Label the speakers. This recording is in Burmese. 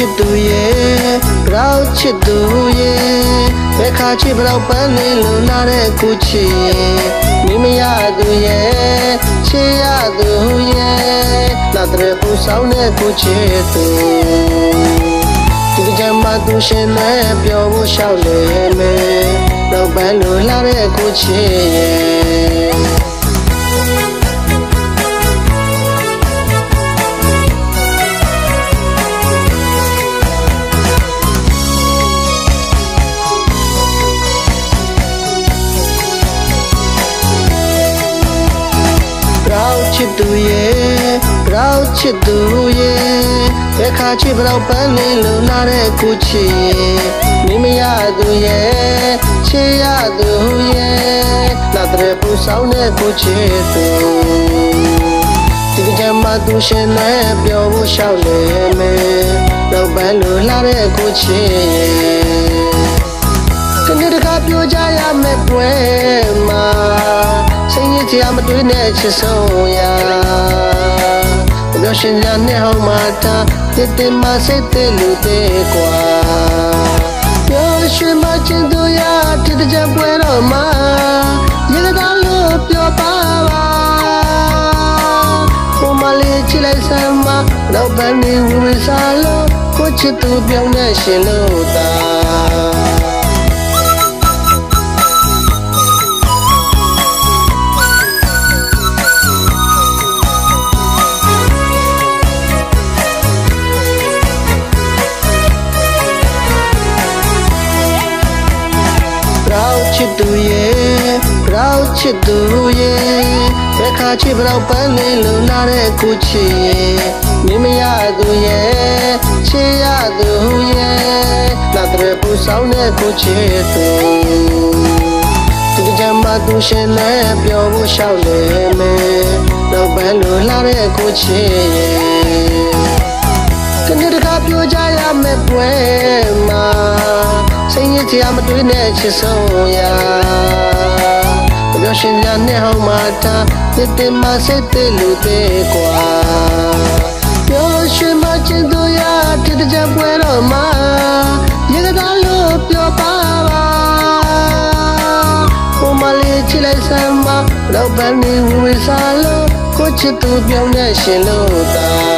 Speaker 1: ချစ်သူရဲ့ရောက်ချစ်သူရဲ့ဘယ်ခါချစ်ဘလောက်ပန်းနေလို့လာတဲ့ခုချစ်ရဲ့မိမရသူရဲ့ချစ်ရသူရဲ့လာတဲ့ခုဆောင်တဲ့ခုချစ်သူဒီကြမ်းမှသူရှင်နဲ့ပြောဖို့ရှောက်လေမယ်တော့ပန်းလို့လာတဲ့ခုချစ်ရဲ့ ချစ်သူရဲ့ရောက်ချစ်သူရဲ့ဘယ်ခါချစ်ဘလောက်ပန်းနေလို့လာတဲ့ခုချစ်ရဲ့မိမရသူရဲ့ချစ်ရသူရဲ့လာတဲ့ပူဆောင်တဲ့ခုချစ်သူဒီကြမ်းမှသူရှင်နဲ့ပြောဖို့ရှောက်လေမယ်တော့ပန်းလို့လာတဲ့ခုချစ်ရဲ့ကနေ့တခါပြောကြရမယ်ပွဲမှာ စိတ်ညစ်စရာမတွေးနဲ့ချစ်ဆုံးရာပြောရှင်ရနဲ့ဟောင်းမှာတာတစ်တင်မစိတ်တဲ့လူတဲ့ကွာပြောရှင်မချင်သူရတစ်တကြပွဲတော့မှာရေကသားလို့ပြောပါပါဘုမလေးချစ်လိုက်စမ်းမတော့ပန်းနေဝီစားလို့ကိုချစ်သူပြောင်းနေရှင်လို့တာ ချစ်သူရဲ့ရောက်ချစ်သူရဲ့ဘယ်ခါချစ်ဘလောက်ပန်းနေလို့လာတဲ့ခုချစ်ရဲ့မိမရသူရဲ့ချစ်ရသူရဲ့လာတဲ့ပူဆောင်တဲ့ခုချစ်သူဒီကြမ်းမှသူရှင်နဲ့ပြောဖို့ရှောက်လေမယ်တော့ပန်းလို့လာတဲ့ခုချစ်ရဲ့ကနေ့တခါပြောကြရမယ်ပွဲမှာ စိတ်ညစ်စရာမတွေးနဲ့ချစ်ဆုံးရာပြောရှင်ရနဲ့ဟောင်းမှာတာတစ်တင်မစိတ်တဲ့လူတဲ့ကွာပြောရှင်မချင်သူရတစ်တကြပွဲတော့မှာရေကသားလို့ပြောပါပါဟိုမလေးချစ်လိုက်စမ်းမတော့ပန်းနေဝေစားလို့ကိုချစ်သူပြောင်းနေရှင်လို့တာ